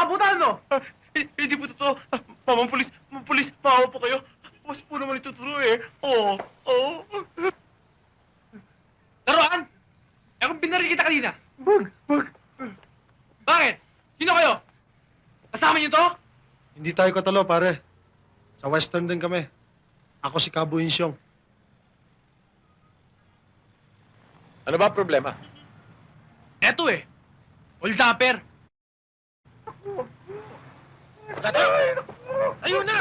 Nakakabutan, no? Ah, hi- hindi po totoo. Ah, Mamang pulis, mamang pulis, maawa po kayo. Mas po naman ito true eh. Oo, oo. Laruan? Eh kung binaril kita kanina. Wag, wag. Bakit? Sino kayo? Kasama niyo to? Hindi tayo katalo, pare. Sa Western din kami. Ako si Cabo Insyong. Ano ba problema? Eto eh. Old Dapper. Ayun na!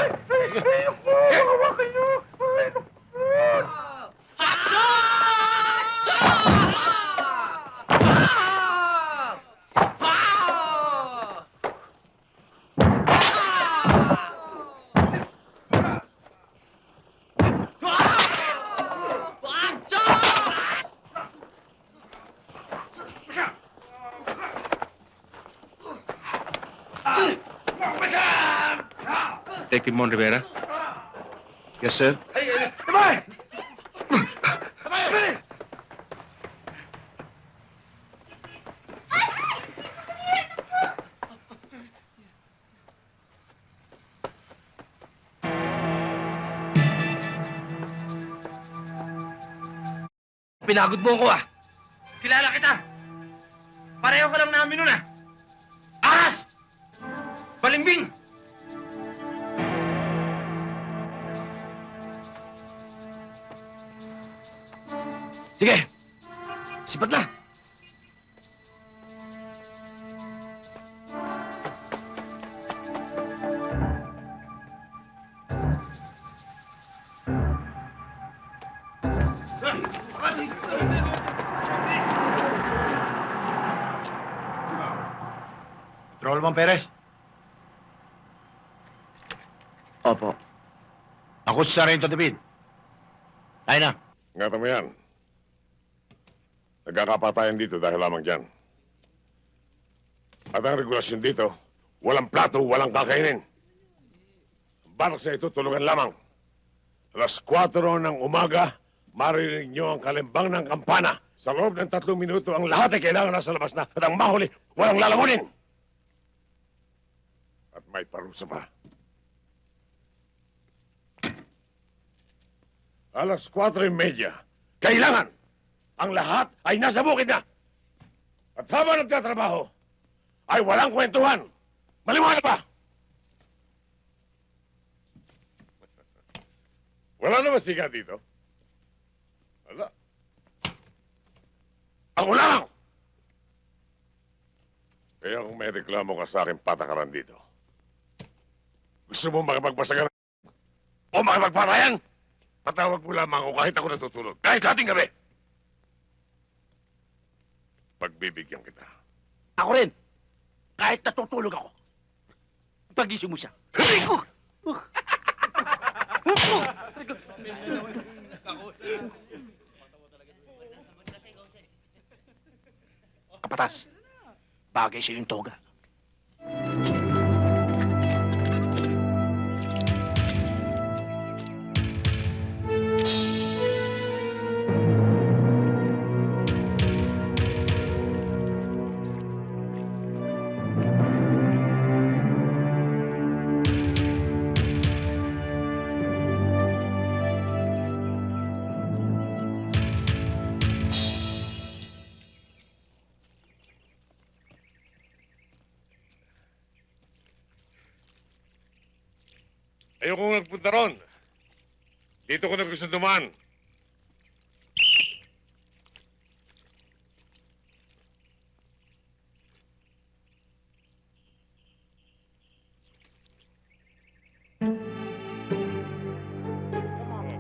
Detective Mon Rivera? Yes, sir. Sabay! Sabay! Pinagod mo ako ah! Kilala kita. Pareho ka lang namin nun ah. Aras! Balimbing! Sige! Sipat na! Patrolman Perez. Opo. Ako si Sargento David. Tayo na. Ingatan mo yan. Nagkakapatayan dito dahil lamang dyan. At ang regulasyon dito, walang plato, walang kakainin. Ang barak sa ito, tulungan lamang. Alas 4 ng umaga, maririnig nyo ang kalimbang ng kampana. Sa loob ng tatlong minuto, ang lahat ay kailangan nasa labas na. At ang mahuli, walang lalamunin. At may parusa pa. Alas 4.30, kailangan ang lahat ay nasa bukid na. At habang nagtatrabaho, ay walang kwentuhan. Maliwanag ba? Wala naman siga dito. Wala. Ako lang! Kaya kung may reklamo ka sa akin, patakaran dito. Gusto mo makipagpasagan o makipagpatayan? Patawag mo lamang ako kahit ako natutulog. Kahit ating gabi. Pagbibigyan kita. Ako rin. Kahit natutulog ako. Pagising mo siya. Ko! Kapatas, bagay sa yung toga. Ayoko nagpunta ron. Dito ko na gusto dumaan.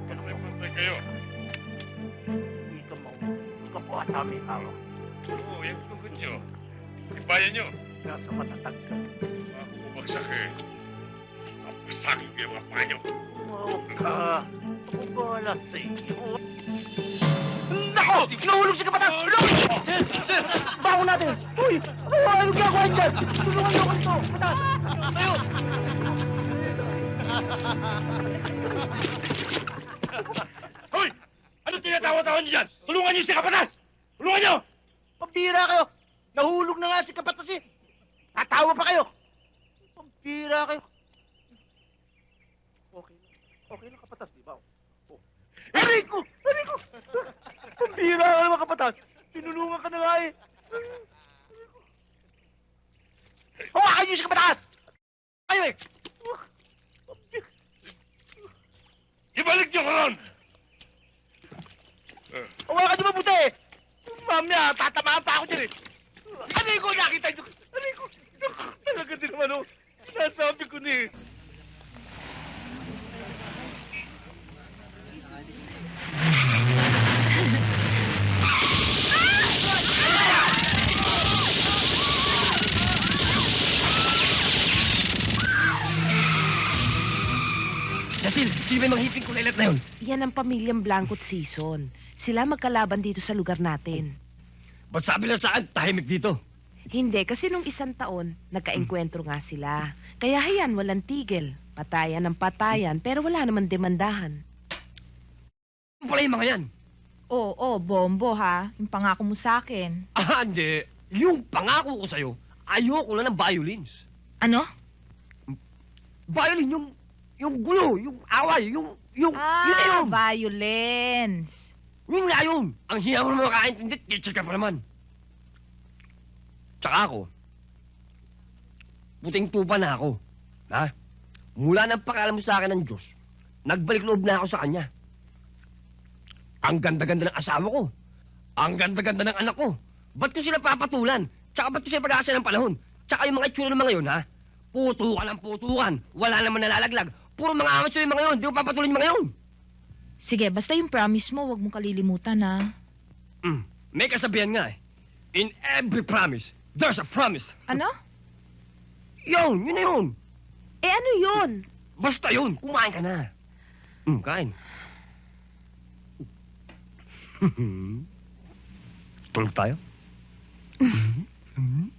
Pantay pantay kayo. Hindi ka mo. Hindi ka po atami tao. Oo, yung tuhod nyo. Ibayan nyo. Nasa matatag ka. Ako bumagsak eh. Ko yung mga paa nyo. Huwag ka. Ako bahala sa iyo. Nako! Nahulog si Kapatas! Hulog! Sir! Sir! Bangon natin! Uy! Ano ginagawa niyo dyan? Tulungan niyo ako nito! Kapatas! Tayo! Hoy! Ano tinatawa-tawa niyo dyan? Tulungan niyo si Kapatas! Tulungan niyo! Pabira kayo! Nahulog na nga si Kapatas eh! Tatawa pa kayo! Tira kayo. Okay lang. Kapatas, di ba? Oh. Aray ko! Aray ko! Pambira ka naman, kapatas. Tinulungan ka na nga eh. Hawakan niyo si kapatas! Kayo eh! Ibalik niyo ko ron! Hawakan niyo mabuti! Mamaya, tatamaan pa ako dyan eh. Aray ko, nakita niyo. Aray ko. Talaga din naman oh. Nasabi ko na eh. Cecil, sino may mga hiping kulilat na yun? Yan ang pamilyang Blancot Season. Sila magkalaban dito sa lugar natin. Ba't sabi lang sa akin, tahimik dito? Hindi, kasi nung isang taon, nagkaengkwentro nga sila. Kaya hayan, walang tigil. Patayan ng patayan, pero wala naman demandahan. Ano pala yung mga yan? Oo, oh, bombo ha. Yung pangako mo sa akin. Ah, hindi. Yung pangako ko sa'yo, ayoko lang ng violins. Ano? Violin, yung, yung gulo, yung away, yung, yung, yun na Ah, yun. violence. Yun nga yun. Ang hiya mo naman makaintindi, teacher ka pa naman. Tsaka ako, puting tupa na ako. Ha? Mula nang pakalam mo sa akin ng Diyos, nagbalik loob na ako sa Kanya. Ang ganda-ganda ng asawa ko. Ang ganda-ganda ng anak ko. Ba't ko sila papatulan? Tsaka ba't ko sila pag-aasa ng panahon? Tsaka yung mga itsura ng mga yun, ha? Putukan ang putukan. Wala naman nalalaglag. Puro mga amateur yung mga yun. Di ko papatuloy yung mga yun. Sige, basta yung promise mo, wag mo kalilimutan ha. Mm. May kasabihan nga eh. In every promise, there's a promise. Ano? Yun, yun na yun. Eh ano yun? Basta yun, kumain ka na. Mm, kain. Tulog tayo?